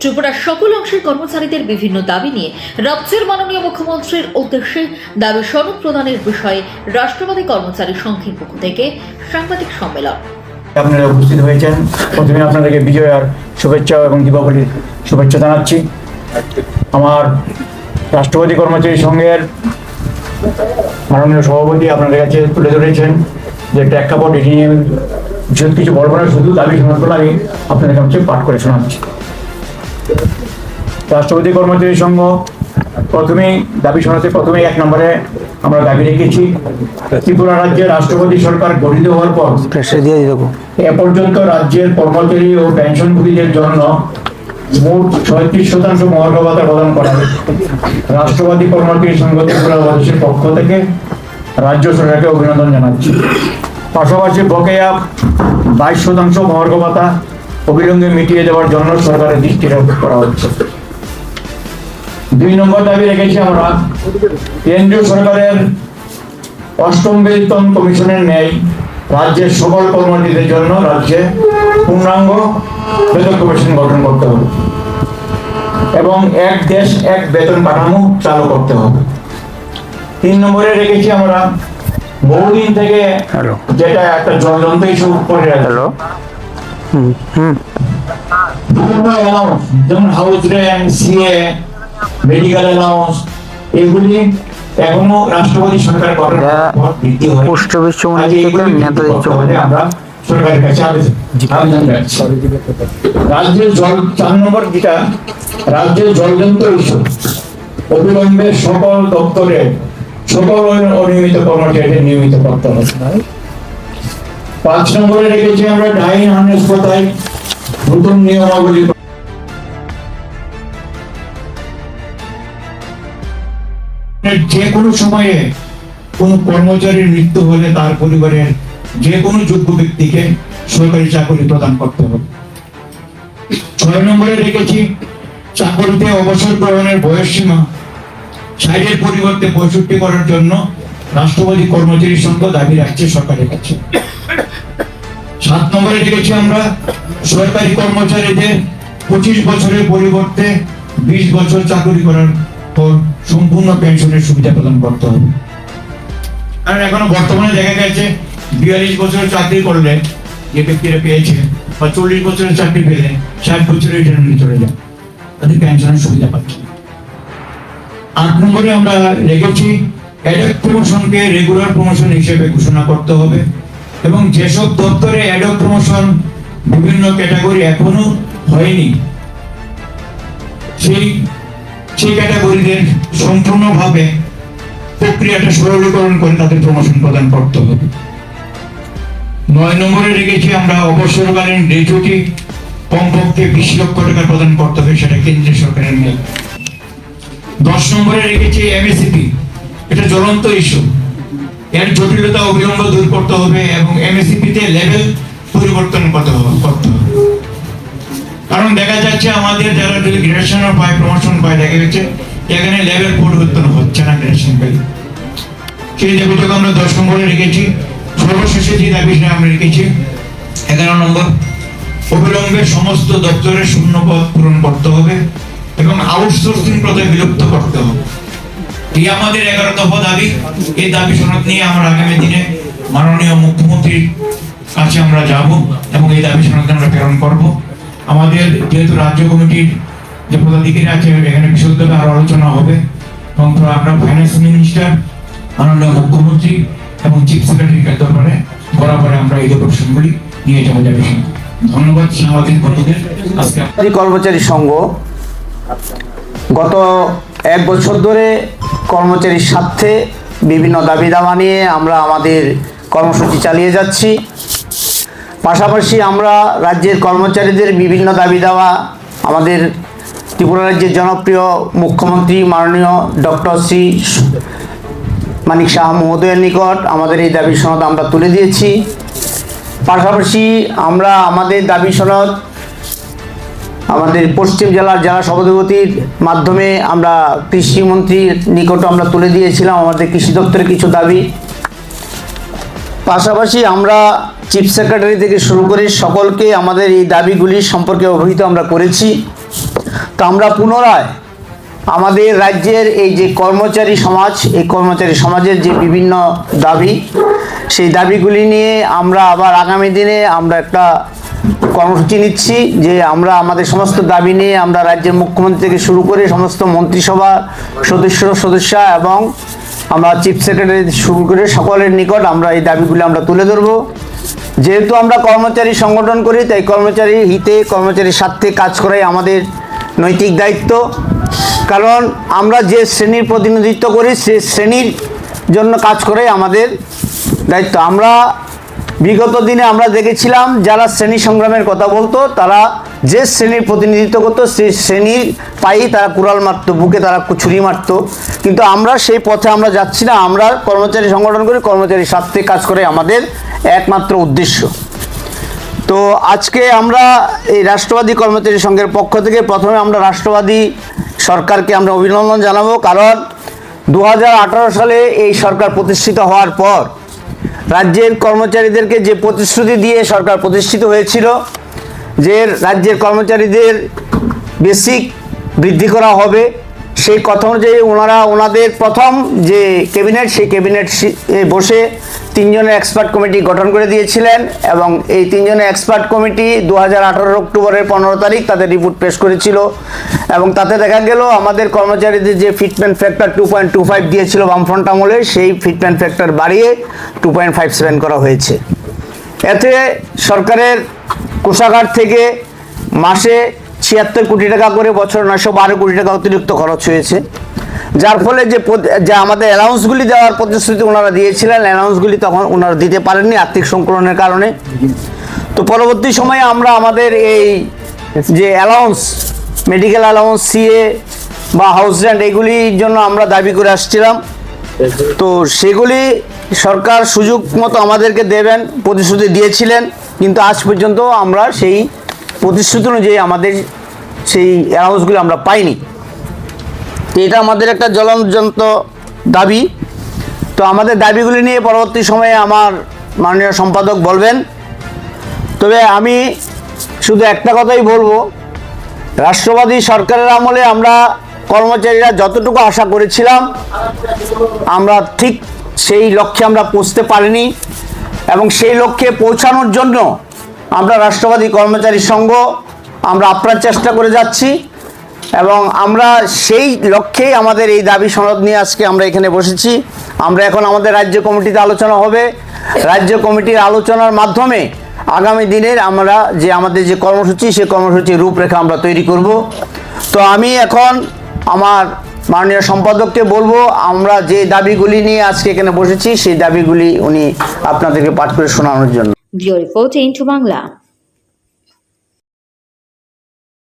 ত্রিপুরার সকল অংশের কর্মচারীদের বিভিন্ন দাবি নিয়ে রাজ্যের মাননীয় মুখ্যমন্ত্রীর উদ্দেশ্যে দাবি সনদ প্রদানের বিষয়ে রাষ্ট্রবাদী কর্মচারী সংঘের পক্ষ থেকে সাংবাদিক সম্মেলন। আপনারা উপস্থিত হয়েছেন। প্রথমে আপনাদেরকে বিজয় আর শুভেচ্ছা এবং দীপাবলির শুভেচ্ছা জানাচ্ছি। আমার রাষ্ট্রপতি কর্মচারী সংঘের মাননীয় সভাপতি আপনাদের কাছে তুলে ধরেছেন যে প্রেক্ষাপট এটি নিয়ে কিছু বলব না, শুধু দাবি শোনাগুলো আমি আপনাদের কাছে পাঠ করে শোনাচ্ছি। রাষ্ট্রপতি কর্মচারী সংঘ প্রথমেই দাবি শোনাতে প্রথমেই এক নম্বরে আমরা দাবি রেখেছি ত্রিপুরা রাজ্যের রাষ্ট্রপতি সরকার গঠিত হওয়ার পর এ পর্যন্ত রাজ্যের কর্মচারী ও পেনশনভোগীদের জন্য মোট ছয়ত্রিশ শতাংশ মহার্ঘ ভাতা প্রদান করা হয় রাষ্ট্রবাদী কর্মচারী সংঘ ত্রিপুরা পক্ষ থেকে রাজ্য সরকারকে অভিনন্দন জানাচ্ছি। পাশাপাশি বকেয়া বাইশ শতাংশ মহার্ঘ ভাতা অবিলম্বে মিটিয়ে দেওয়ার জন্য সরকারের দৃষ্টি করা হচ্ছে। দুই নম্বর দাবি রেখেছি আমরা। কেন্দ্রীয় সরকারের অষ্টম বেতন কমিশনের ন্যায় রাজ্যের সকল কর্মচারীদের জন্য রাজ্যে পূর্ণাঙ্গ বেতন কমিশন গঠন করতে হবে। এবং এক দেশ এক বেতন কাঠামো চালু করতে হবে। তিন নম্বরে রেখেছি আমরা বহুদিন থেকে যেটা একটা জ্বলন্ত ইস্যু করে হ্যালো বিভিন্ন অ্যালাউন্স যেমন হাউস সিএ মেডিকেল অ্যালাউন্স এগুলি এখনও রাষ্ট্রপতি সরকার গঠন বৃদ্ধি হয় পোস্ট অফিস চৌমনি থেকে নেতাজি চৌমনি। আমরা সরকারের কাছে আবেদন আবেদন রাজ্যের জল চার নম্বর যেটা রাজ্যের জলযন্ত্র ইস্যু। অবিলম্বে সকল দপ্তরে সকল অনিয়মিত কর্মচারীদের নিয়মিত করতে হবে। পাঁচ নম্বরে রেখেছি আমরা ডাইন হাসপাতাল নতুন নিয়মাবলী। যে কোনো সময়ে কোনো কর্মচারীর মৃত্যু হলে তার পরিবারের যে কোনো যোগ্য ব্যক্তিকে সরকারি চাকরি প্রদান করতে হবে। ছয় নম্বরে রেখেছি, চাকরিতে অবসর গ্রহণের বয়স সীমা। ষাটের পরিবর্তে পঁয়ষট্টি করার জন্য রাষ্ট্রপতি কর্মচারী সংঘ দাবি রাখছে সরকারের কাছে। সাত নম্বরে রেখেছি আমরা সরকারি কর্মচারীদের পঁচিশ বছরের পরিবর্তে বিশ বছর চাকরি করার পর সম্পূর্ণ পেনশনের সুবিধা প্রদান করতে হবে। কারণ এখনও বর্তমানে দেখা গেছে বিয়াল্লিশ বছরের চাকরি করলে যে ব্যক্তিরা পেয়েছে বা চল্লিশ বছরের চাকরি পেলে ষাট বছরের রিটায়ারমেন্ট চলে যায়, তাদের পেনশনের সুবিধা পাচ্ছে আট নম্বরে আমরা রেখেছি অ্যাডক প্রমোশনকে রেগুলার প্রমোশন হিসেবে ঘোষণা করতে হবে। এবং যেসব দপ্তরে অ্যাডক প্রমোশন বিভিন্ন ক্যাটাগরি এখনও হয়নি, সেই সেই ক্যাটাগরিদের সম্পূর্ণভাবে প্রক্রিয়াটা সরলীকরণ করে তাদের প্রমোশন প্রদান করতে হবে। নয় নম্বরে রেখেছি আমরা অবসরকালীন গ্র্যাচুইটি কমপক্ষে বিশ লক্ষ টাকা প্রদান করতে হবে, সেটা কেন্দ্রীয় সরকারের নিয়ম দশ নম্বরে রেখেছি এমএসিপি এটা জ্বলন্ত ইস্যু এর জটিলতা অবিলম্ব দূর করতে হবে এবং এমএসিপি তে লেভেল পরিবর্তন করতে হবে, করতে কারণ দেখা যাচ্ছে আমাদের যারা যদি গ্রাজুয়েশন পায় প্রমোশন পায়, দেখা গেছে এখানে লেভেল পরিবর্তন হচ্ছে না গ্রাজুয়েশন পেলে। সেই দাবিটাকে আমরা দশ নম্বরে রেখেছি। সর্বশেষে যে দাবিটা আমরা রেখেছি, এগারো নম্বর, অবিলম্বে সমস্ত দপ্তরের শূন্য পদ পূরণ করতে হবে এবং আউটসোর্সিং প্রথা বিলুপ্ত করতে হবে। এই আমাদের এগারো দফা দাবি, এই দাবি সনদ নিয়ে আমরা আগামী দিনে মাননীয় মুখ্যমন্ত্রীর কাছে আমরা যাব এবং এই দাবি সনদ আমরা প্রেরণ করব। আমাদের যেহেতু রাজ্য কমিটির যে পদাধিকারী আছে, এখানে বিশদভাবে আরও আলোচনা হবে। এবং আমরা ফাইন্যান্স মিনিস্টার মাননীয় মুখ্যমন্ত্রী এবং চিফ সেক্রেটারির দরবারে বরাবরে আমরা এই প্রশ্নগুলি নিয়ে যাব সনদ। ধন্যবাদ সাংবাদিক বন্ধুদের। আজকে কর্মচারী সংঘ গত এক বছর ধরে কর্মচারীর স্বার্থে বিভিন্ন দাবি দাওয়া নিয়ে আমরা আমাদের কর্মসূচি চালিয়ে যাচ্ছি। পাশাপাশি আমরা রাজ্যের কর্মচারীদের বিভিন্ন দাবি দাওয়া আমাদের ত্রিপুরা রাজ্যের জনপ্রিয় মুখ্যমন্ত্রী মাননীয় ডক্টর শ্রী মানিক শাহ মহোদয়ের নিকট আমাদের এই দাবি সনদ আমরা তুলে দিয়েছি। পাশাপাশি আমরা আমাদের দাবি সনদ আমাদের পশ্চিম জেলার জেলা সভাধিপতির মাধ্যমে আমরা কৃষিমন্ত্রীর নিকট আমরা তুলে দিয়েছিলাম আমাদের কৃষি দপ্তরের কিছু দাবি। পাশাপাশি আমরা চিফ সেক্রেটারি থেকে শুরু করে সকলকে আমাদের এই দাবিগুলির সম্পর্কে অবহিত আমরা করেছি। তো আমরা পুনরায় আমাদের রাজ্যের এই যে কর্মচারী সমাজ, এই কর্মচারী সমাজের যে বিভিন্ন দাবি, সেই দাবিগুলি নিয়ে আমরা আবার আগামী দিনে আমরা একটা কর্মসূচি নিচ্ছি যে আমরা আমাদের সমস্ত দাবি নিয়ে আমরা রাজ্যের মুখ্যমন্ত্রী থেকে শুরু করে সমস্ত মন্ত্রিসভা সদস্য সদস্যা এবং আমরা চিফ সেক্রেটারি শুরু করে সকলের নিকট আমরা এই দাবিগুলি আমরা তুলে ধরবো। যেহেতু আমরা কর্মচারী সংগঠন করি, তাই কর্মচারীর হিতে, কর্মচারীর স্বার্থে কাজ করাই আমাদের নৈতিক দায়িত্ব। কারণ আমরা যে শ্রেণির প্রতিনিধিত্ব করি, সে শ্রেণির জন্য কাজ করাই আমাদের দায়িত্ব। আমরা বিগত দিনে আমরা দেখেছিলাম, যারা শ্রেণি সংগ্রামের কথা বলতো, তারা যে শ্রেণির প্রতিনিধিত্ব করতো সেই শ্রেণির পাই তারা কুড়াল মারতো, বুকে তারা ছুরি মারতো। কিন্তু আমরা সেই পথে আমরা যাচ্ছি না, আমরা কর্মচারী সংগঠন করি, কর্মচারী স্বার্থে কাজ করে আমাদের একমাত্র উদ্দেশ্য। তো আজকে আমরা এই রাষ্ট্রবাদী কর্মচারী সংঘের পক্ষ থেকে প্রথমে আমরা রাষ্ট্রবাদী সরকারকে আমরা অভিনন্দন জানাব, কারণ দু হাজার আঠারো সালে এই সরকার প্রতিষ্ঠিত হওয়ার পর রাজ্যের কর্মচারীদেরকে যে প্রতিশ্রুতি দিয়ে সরকার প্রতিষ্ঠিত হয়েছিল, যে রাজ্যের কর্মচারীদের বেসিক বৃদ্ধি করা হবে, সেই কথা অনুযায়ী ওনারা, ওনাদের প্রথম যে ক্যাবিনেট, সেই ক্যাবিনেট বসে তিনজনের এক্সপার্ট কমিটি গঠন করে দিয়েছিলেন এবং এই তিনজনের এক্সপার্ট কমিটি দু হাজার আঠেরো অক্টোবরের পনেরো তারিখ তাদের রিপোর্ট পেশ করেছিল। এবং তাতে দেখা গেল, আমাদের কর্মচারীদের যে fitment factor two point two five দিয়েছিল বামফ্রন্ট আমলে, সেই ফিটমেন্ট ফ্যাক্টর বাড়িয়ে টু পয়েন্ট ফাইভ সেভেন করা হয়েছে। এতে সরকারের কোষাগার থেকে মাসে ছিয়াত্তর কোটি টাকা করে, বছর নয়শো বারো কোটি টাকা অতিরিক্ত খরচ হয়েছে। যার ফলে যে যে আমাদের অ্যানাউন্সগুলি দেওয়ার প্রতিশ্রুতি ওনারা দিয়েছিলেন অ্যানাউন্সগুলি তখন ওনারা দিতে পারেননি আর্থিক সংকলনের কারণে। তো পরবর্তী সময়ে আমরা আমাদের এই যে অ্যালাউন্স মেডিকেল অ্যালাউন্স সিএ বা হাউস রেন্ট এগুলির জন্য আমরা দাবি করে আসছিলাম। তো সেগুলি সরকার সুযোগ মতো আমাদেরকে দেবেন, প্রতিশ্রুতি দিয়েছিলেন, কিন্তু আজ পর্যন্ত আমরা সেই প্রতিশ্রুতি অনুযায়ী আমাদের সেই অ্যানাউন্সগুলো আমরা পাইনি। তো এটা আমাদের একটা জ্বলন্ত দাবি। তো আমাদের দাবিগুলি নিয়ে পরবর্তী সময়ে আমার মাননীয় সম্পাদক বলবেন। তবে আমি শুধু একটা কথাই বলব, রাষ্ট্রবাদী সরকারের আমলে আমরা কর্মচারীরা যতটুকু আশা করেছিলাম, আমরা ঠিক সেই লক্ষ্যে আমরা পৌঁছতে পারিনি এবং সেই লক্ষ্যে পৌঁছানোর জন্য আমরা রাষ্ট্রবাদী কর্মচারী সংঘ আমরা আপ্রাণ চেষ্টা করে যাচ্ছি। এবং আমরা সেই লক্ষ্যেই আমাদের এই দাবি সনদ নিয়ে আজকে আমরা এখানে বসেছি। আমরা এখন আমাদের রাজ্য কমিটিতে আলোচনা হবে। রাজ্য কমিটির আলোচনার মাধ্যমে আগামী দিনের আমরা যে আমাদের যে কর্মসূচি সেই কর্মসূচির রূপরেখা আমরা তৈরি করব। তো আমি এখন আমার মাননীয় সম্পাদককে বলব, আমরা যে দাবিগুলি নিয়ে আজকে এখানে বসেছি, সেই দাবিগুলি উনি আপনাদেরকে পাঠ করে শোনানোর জন্য। বাংলা